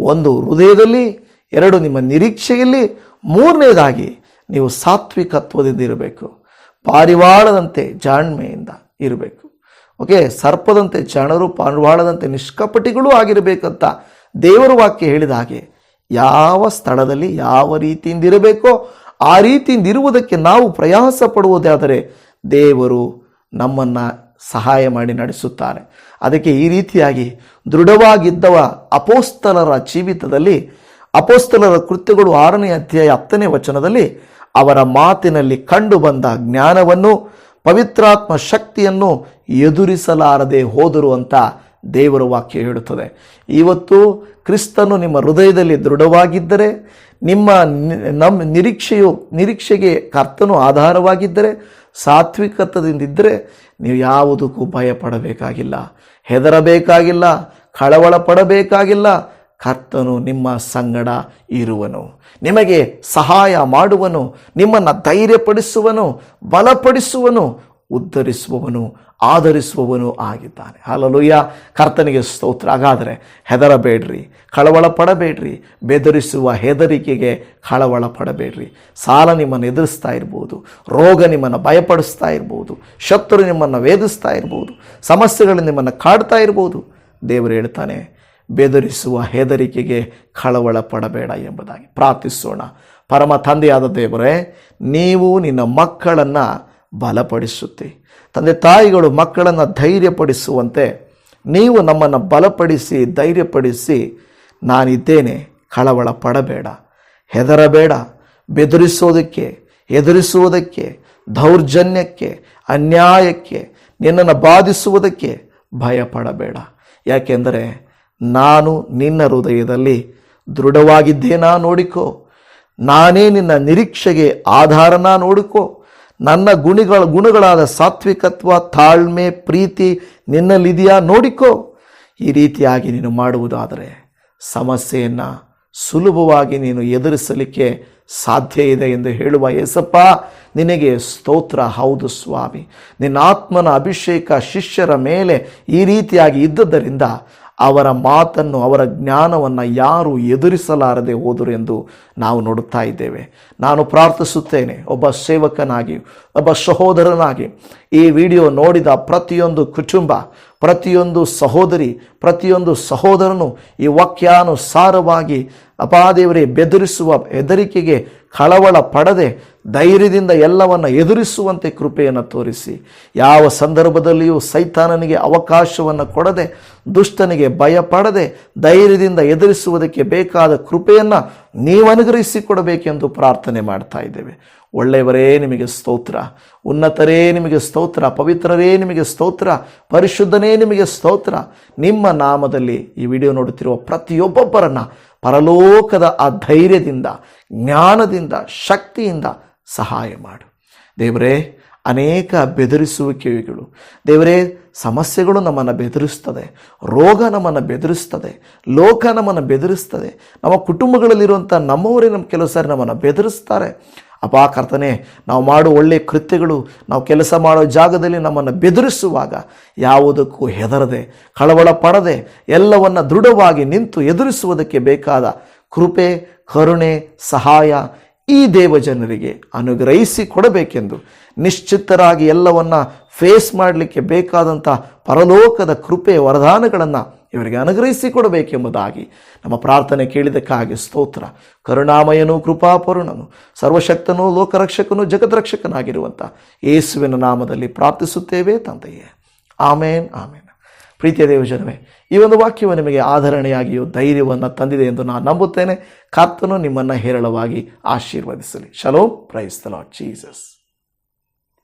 ಒಂದು ಹೃದಯದಲ್ಲಿ, ಎರಡು ನಿಮ್ಮ ನಿರೀಕ್ಷೆಯಲ್ಲಿ, ಮೂರನೇದಾಗಿ ನೀವು ಸಾತ್ವಿಕತ್ವದಿಂದ ಇರಬೇಕು. ಪಾರಿವಾಳದಂತೆ ಜಾಣ್ಮೆಯಿಂದ ಇರಬೇಕು. ಓಕೆ, ಸರ್ಪದಂತೆ ಜನರು ಪಾರಿವಾಳದಂತೆ ನಿಷ್ಕಪಟಿಗಳು ಆಗಿರಬೇಕಂತ ದೇವರ ವಾಕ್ಯ ಹೇಳಿದ ಹಾಗೆ, ಯಾವ ಸ್ಥಳದಲ್ಲಿ ಯಾವ ರೀತಿಯಿಂದ ಇರಬೇಕೋ ಆ ರೀತಿಯಿಂದ ಇರುವುದಕ್ಕೆ ನಾವು ಪ್ರಯಾಸ ಪಡುವುದಾದರೆ ದೇವರು ನಮ್ಮನ್ನು ಸಹಾಯ ಮಾಡಿ ನಡೆಸುತ್ತಾನೆ ಅದಕ್ಕೆ ಈ ರೀತಿಯಾಗಿ ದೃಢವಾಗಿದ್ದವ ಅಪೋಸ್ತಲರ ಜೀವಿತದಲ್ಲಿ ಅಪೋಸ್ತಲರ ಕೃತ್ಯಗಳು ಆರನೇ ಅಧ್ಯಾಯ ಹತ್ತನೇ ವಚನದಲ್ಲಿ ಅವರ ಮಾತಿನಲ್ಲಿ ಕಂಡು ಬಂದ ಜ್ಞಾನವನ್ನು, ಪವಿತ್ರಾತ್ಮ ಶಕ್ತಿಯನ್ನು ಎದುರಿಸಲಾರದೆ ಹೋದರು ಅಂತ ದೇವರ ವಾಕ್ಯ ಹೇಳುತ್ತದೆ. ಇವತ್ತು ಕ್ರಿಸ್ತನು ನಿಮ್ಮ ಹೃದಯದಲ್ಲಿ ದೃಢವಾಗಿದ್ದರೆ, ನಿಮ್ಮ ನಮ್ಮ ನಿರೀಕ್ಷೆಯು, ನಿರೀಕ್ಷೆಗೆ ಕರ್ತನು ಆಧಾರವಾಗಿದ್ದರೆ ಸಾತ್ವಿಕತದಿಂದಿದ್ದರೆ ನೀವು ಯಾವುದಕ್ಕೂ ಭಯ ಪಡಬೇಕಾಗಿಲ್ಲ ಹೆದರಬೇಕಾಗಿಲ್ಲ ಕಳವಳ ಪಡಬೇಕಾಗಿಲ್ಲ ಕರ್ತನು ನಿಮ್ಮ ಸಂಗಡ ಇರುವನು. ನಿಮಗೆ ಸಹಾಯ ಮಾಡುವನು ನಿಮ್ಮನ್ನು ಧೈರ್ಯಪಡಿಸುವನು ಬಲಪಡಿಸುವನು ಉದ್ಧರಿಸುವವನು, ಆಧರಿಸುವವನು ಆಗಿದ್ದಾನೆ. ಹಾಲಲುಯ್ಯ ಕರ್ತನಿಗೆ ಸ್ತೋತ್ರ. ಹಾಗಾದರೆ ಹೆದರಬೇಡ್ರಿ ಕಳವಳ ಪಡಬೇಡ್ರಿ ಬೆದರಿಸುವ ಹೆದರಿಕೆಗೆ ಕಳವಳ ಪಡಬೇಡ್ರಿ ಸಾಲ ನಿಮ್ಮನ್ನು ಎದುರಿಸ್ತಾ ಇರ್ಬೋದು, ರೋಗ ನಿಮ್ಮನ್ನು ಭಯಪಡಿಸ್ತಾ ಇರ್ಬೋದು, ಶತ್ರು ನಿಮ್ಮನ್ನು ವೇದಿಸ್ತಾ ಇರ್ಬೋದು, ಸಮಸ್ಯೆಗಳು ನಿಮ್ಮನ್ನು ಕಾಡ್ತಾ ಇರ್ಬೋದು. ದೇವರು ಹೇಳ್ತಾನೆ, ಬೆದರಿಸುವ ಹೆದರಿಕೆಗೆ ಕಳವಳ ಪಡಬೇಡ ಎಂಬುದಾಗಿ. ಪ್ರಾರ್ಥಿಸೋಣ. ಪರಮ ತಂದೆಯಾದ ದೇವರೇ, ನೀವು ನಿನ್ನ ಮಕ್ಕಳನ್ನು ಬಲಪಡಿಸುತ್ತೆ. ತಂದೆ ತಾಯಿಗಳು ಮಕ್ಕಳನ್ನು ಧೈರ್ಯಪಡಿಸುವಂತೆ ನೀವು ನಮ್ಮನ್ನು ಬಲಪಡಿಸಿ, ಧೈರ್ಯಪಡಿಸಿ, ನಾನಿದ್ದೇನೆ. ಕಳವಳ ಪಡಬೇಡ. ಹೆದರಬೇಡ. ಬೆದರಿಸೋದಕ್ಕೆ, ಎದುರಿಸುವುದಕ್ಕೆ, ದೌರ್ಜನ್ಯಕ್ಕೆ, ಅನ್ಯಾಯಕ್ಕೆ, ನಿನ್ನನ್ನು ಬಾಧಿಸುವುದಕ್ಕೆ ಭಯಪಡಬೇಡ. ಯಾಕೆಂದರೆ ನಾನು ನಿನ್ನ ಹೃದಯದಲ್ಲಿ ದೃಢವಾಗಿದ್ದೇನಾ ನೋಡಿಕೋ. ನಾನೇ ನಿನ್ನ ನಿರೀಕ್ಷೆಗೆ ಆಧಾರನ ನೋಡಿಕೋ. ನನ್ನ ಗುಣಿಗಳ, ಗುಣಗಳಾದ ಸಾತ್ವಿಕತ್ವ, ತಾಳ್ಮೆ, ಪ್ರೀತಿ ನಿನ್ನಲ್ಲಿದೆಯಾ? ನೋಡಿಕೋ. ಈ ರೀತಿಯಾಗಿ ನೀನು ಮಾಡುವುದಾದರೆ ಸಮಸ್ಯೆಯನ್ನು ಸುಲಭವಾಗಿ ನೀನು ಎದುರಿಸಲಿಕ್ಕೆ ಸಾಧ್ಯ ಇದೆ ಎಂದು ಹೇಳುವ ಯೇಸಪ್ಪ ನಿನಗೆ ಸ್ತೋತ್ರ. ಹೌದು ಸ್ವಾಮಿ, ನಿನ್ನ ಆತ್ಮನ ಅಭಿಷೇಕ ಶಿಷ್ಯರ ಮೇಲೆ ಈ ರೀತಿಯಾಗಿ ಇದ್ದದ್ದರಿಂದ ಅವರ ಮಾತನ್ನು, ಅವರ ಜ್ಞಾನವನ್ನು ಯಾರು ಎದುರಿಸಲಾರದೆ ಹೋದರು ಎಂದು ನಾವು ನೋಡುತ್ತಾ ಇದ್ದೇವೆ. ನಾನು ಪ್ರಾರ್ಥಿಸುತ್ತೇನೆ, ಒಬ್ಬ ಸೇವಕನಾಗಿ, ಒಬ್ಬ ಸಹೋದರನಾಗಿ ಈ ವಿಡಿಯೋ ನೋಡಿದ ಪ್ರತಿಯೊಂದು ಕುಟುಂಬ, ಪ್ರತಿಯೊಂದು ಸಹೋದರಿ, ಪ್ರತಿಯೊಂದು ಸಹೋದರನು ಈ ವಾಕ್ಯಾನುಸಾರವಾಗಿ ಅಪಾದೇವರೇ, ಬೆದರಿಸುವ ಹೆದರಿಕೆಗೆ ಕಳವಳ ಪಡದೆ ಧೈರ್ಯದಿಂದ ಎಲ್ಲವನ್ನು ಎದುರಿಸುವಂತೆ ಕೃಪೆಯನ್ನು ತೋರಿಸಿ. ಯಾವ ಸಂದರ್ಭದಲ್ಲಿಯೂ ಸೈತಾನನಿಗೆ ಅವಕಾಶವನ್ನು ಕೊಡದೆ, ದುಷ್ಟನಿಗೆ ಭಯಪಡದೆ, ಧೈರ್ಯದಿಂದ ಎದುರಿಸುವುದಕ್ಕೆ ಬೇಕಾದ ಕೃಪೆಯನ್ನು ನೀವು ಅನುಗ್ರಹಿಸಿಕೊಡಬೇಕೆಂದು ಪ್ರಾರ್ಥನೆ ಮಾಡ್ತಾ ಇದ್ದೇವೆ. ಒಳ್ಳೆಯವರೇ ನಿಮಗೆ ಸ್ತೋತ್ರ. ಉನ್ನತರೇ ನಿಮಗೆ ಸ್ತೋತ್ರ. ಪವಿತ್ರರೇ ನಿಮಗೆ ಸ್ತೋತ್ರ. ಪರಿಶುದ್ಧನೇ ನಿಮಗೆ ಸ್ತೋತ್ರ. ನಿಮ್ಮ ನಾಮದಲ್ಲಿ ಈ ವಿಡಿಯೋ ನೋಡುತ್ತಿರುವ ಪ್ರತಿಯೊಬ್ಬೊಬ್ಬರನ್ನ ಪರಲೋಕದ ಆ ಧೈರ್ಯದಿಂದ, ಜ್ಞಾನದಿಂದ, ಶಕ್ತಿಯಿಂದ ಸಹಾಯ ಮಾಡು. ದೇವರೇ, ಅನೇಕ ಬೆದರಿಸುವಿಕೆಗಳು ದೇವರೇ, ಸಮಸ್ಯೆಗಳು ನಮ್ಮನ್ನು ಬೆದರಿಸ್ತದೆ. ರೋಗ ನಮ್ಮನ್ನು ಬೆದರಿಸ್ತದೆ. ಲೋಕ ನಮ್ಮನ್ನು ಬೆದರಿಸ್ತದೆ. ನಮ್ಮ ಕುಟುಂಬಗಳಲ್ಲಿರುವಂಥ ನಮ್ಮವರೇ ನಮ್ಮ ಕೆಲವು ಸಾರಿ ನಮ್ಮನ್ನು ಬೆದರಿಸ್ತಾರೆ. ಅಪಾ ಕರ್ತನೆ ನಾವು ಮಾಡುವ ಒಳ್ಳೆಯ ಕೃತ್ಯಗಳು, ನಾವು ಕೆಲಸ ಮಾಡೋ ಜಾಗದಲ್ಲಿ ನಮ್ಮನ್ನು ಬೆದರಿಸುವಾಗ ಯಾವುದಕ್ಕೂ ಹೆದರದೆ ಕಳವಳ ಪಡದೆ ಎಲ್ಲವನ್ನು ದೃಢವಾಗಿ ನಿಂತು ಎದುರಿಸುವುದಕ್ಕೆ ಬೇಕಾದ ಕೃಪೆ, ಕರುಣೆ, ಸಹಾಯ ಈ ದೇವಜನರಿಗೆ ಅನುಗ್ರಹಿಸಿ ಕೊಡಬೇಕೆಂದು ನಿಶ್ಚಿತರಾಗಿ ಎಲ್ಲವನ್ನು ಫೇಸ್ ಮಾಡಲಿಕ್ಕೆ ಬೇಕಾದಂಥ ಪರಲೋಕದ ಕೃಪೆ ವರದಾನಗಳನ್ನು ಇವರಿಗೆ ಅನುಗ್ರಹಿಸಿ ಕೊಡಬೇಕೆಂಬುದಾಗಿ ನಮ್ಮ ಪ್ರಾರ್ಥನೆ ಕೇಳಿದಕ್ಕಾಗಿ ಸ್ತೋತ್ರ. ಕರುಣಾಮಯನು, ಕೃಪಾಪೂರ್ಣನು, ಸರ್ವಶಕ್ತನೂ, ಲೋಕರಕ್ಷಕನು ಜಗದ್ರಕ್ಷಕನಾಗಿರುವಂಥ ಯೇಸುವಿನ ನಾಮದಲ್ಲಿ ಪ್ರಾರ್ಥಿಸುತ್ತೇವೆ ತಂದೆಯೇ. ಆಮೇನ್ ಆಮೇನ್. ಪ್ರೀತಿಯ ದೇವಜನವೇ ಈ ಒಂದು ವಾಕ್ಯವು ನಿಮಗೆ ಆಧರಣೆಯಾಗಿಯೂ ಧೈರ್ಯವನ್ನು ತಂದಿದೆ ಎಂದು ನಾನು ನಂಬುತ್ತೇನೆ. ಕರ್ತನು ನಿಮ್ಮನ್ನು ಹೇರಳವಾಗಿ ಆಶೀರ್ವದಿಸಲಿ. ಶಲೋ ಪ್ರೈಸ್ ದ ಲಾರ್ಡ್ ಜೀಸಸ್